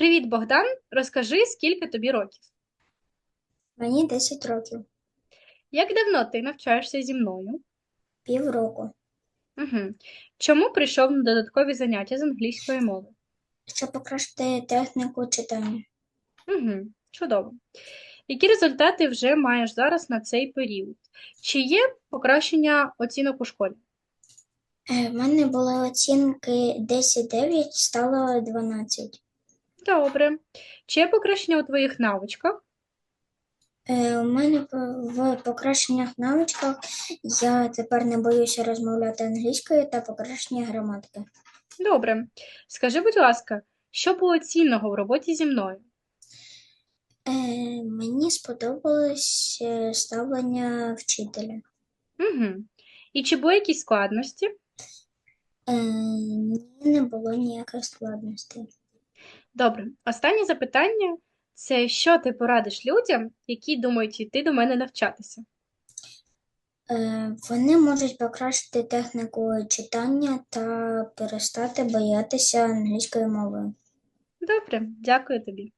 Привіт, Богдан. Розкажи, скільки тобі років? Мені 10 років, Як давно ти навчаєшся зі мною? півроку, Угу. Чому прийшов на додаткові заняття з англійської мови? щоб покращити техніку читання. Угу. Чудово. Які результати вже маєш зараз на цей період? Чи є покращення оцінок у школі? Е, В мене були оцінки 10-9, стало 12. Добре. Чи є покращення у твоїх навичках? Е, У мене по- в покращеннях навичках я тепер не боюся розмовляти англійською та покращення граматики. Добре. Скажи, будь ласка, що було цінного в роботі зі мною? Е, Мені сподобалось е, ставлення вчителя. Угу. І чи були якісь складності? Е, Ні, не було ніяких складностей. Добре, останнє запитання це що ти порадиш людям, які думають йти до мене навчатися? Е, Вони можуть покращити техніку читання та перестати боятися англійської мови. Добре, дякую тобі.